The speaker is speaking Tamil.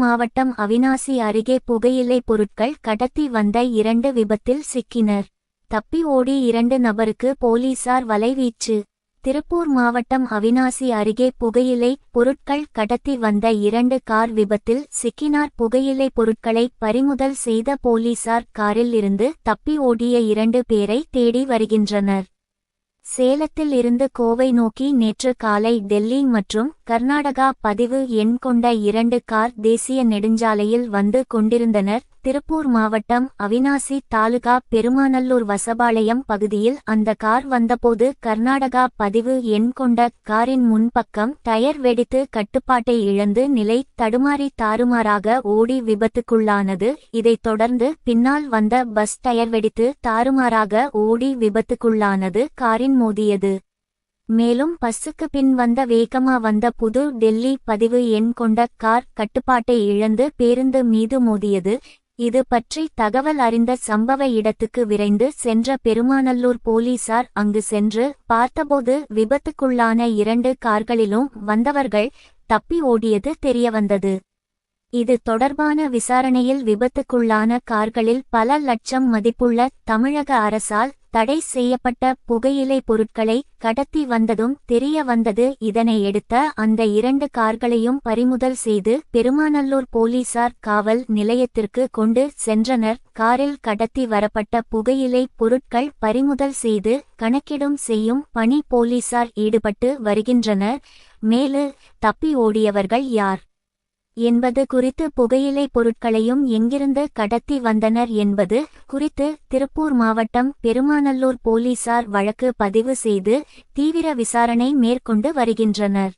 மாவட்டம் அவினாசி அருகே புகையிலை பொருட்கள் கடத்தி வந்த இரண்டு விபத்தில் சிக்கினர். தப்பி ஓடி இரண்டு நபருக்கு போலீசார் வலைவீச்சு. திருப்பூர் மாவட்டம் அவினாசி அருகே புகையிலை பொருட்கள் கடத்தி வந்த இரண்டு கார் விபத்தில் சிக்கினார். புகையிலை பொருட்களை பறிமுதல் செய்த போலீசார் காரில் இருந்து தப்பி ஓடிய இரண்டு பேரை தேடி வருகின்றனர். சேலத்தில் இருந்து கோவை நோக்கி நேற்று காலை டெல்லி மற்றும் கர்நாடகா பதிவு எண் கொண்ட இரண்டு கார் தேசிய நெடுஞ்சாலையில் வந்து கொண்டிருந்தனர். திருப்பூர் மாவட்டம் அவினாசி தாலுகா பெருமாநல்லூர் வசபாளையம் பகுதியில் அந்த கார் வந்தபோது கர்நாடகா பதிவு எண் கொண்ட காரின் முன்பக்கம் டயர் வெடித்து கட்டுப்பாட்டை இழந்து நிலை தடுமாறி தாறுமாறாக ஓடி விபத்துக்குள்ளானது. இதைத் தொடர்ந்து பின்னால் வந்த பஸ் டயர் வெடித்து தாறுமாறாக ஓடி விபத்துக்குள்ளானது காரின் மோதியது. மேலும் பஸ்ஸுக்கு பின் வந்த வேகமா வந்த புது டெல்லி பதிவு எண் கொண்ட கார் கட்டுப்பாட்டை இழந்து பேருந்து மீது மோதியது. இது பற்றி தகவல் அறிந்த சம்பவ இடத்துக்கு விரைந்து சென்ற பெருமாநல்லூர் போலீசார் அங்கு சென்று பார்த்தபோது விபத்துக்குள்ளான இரண்டு கார்களிலும் வந்தவர்கள் தப்பி ஓடியது தெரியவந்தது. இது தொடர்பான விசாரணையில் விபத்துக்குள்ளான கார்களில் பல லட்சம் மதிப்புள்ள தமிழக அரசால் தடை செய்யப்பட்ட புகையிலை பொருட்களை கடத்தி வந்ததும் தெரிய வந்தது. இதனை எடுத்த அந்த இரண்டு கார்களையும் பறிமுதல் செய்து பெருமாநல்லூர் போலீசார் காவல் நிலையத்திற்கு கொண்டு சென்றனர். காரில் கடத்தி வரப்பட்ட புகையிலை பொருட்கள் பறிமுதல் செய்து கணக்கிடும் செய்யும் பணி போலீசார் ஈடுபட்டு வருகின்றனர். மேலு தப்பி ஓடியவர்கள் யார்? என்பது குறித்து புகையிலை பொருட்களையும் எங்கிருந்து கடத்தி வந்தனர் என்பது குறித்து திருப்பூர் மாவட்டம் பெருமாநல்லூர் போலீசார் வழக்கு பதிவு செய்து தீவிர விசாரணை மேற்கொண்டு வருகின்றனர்.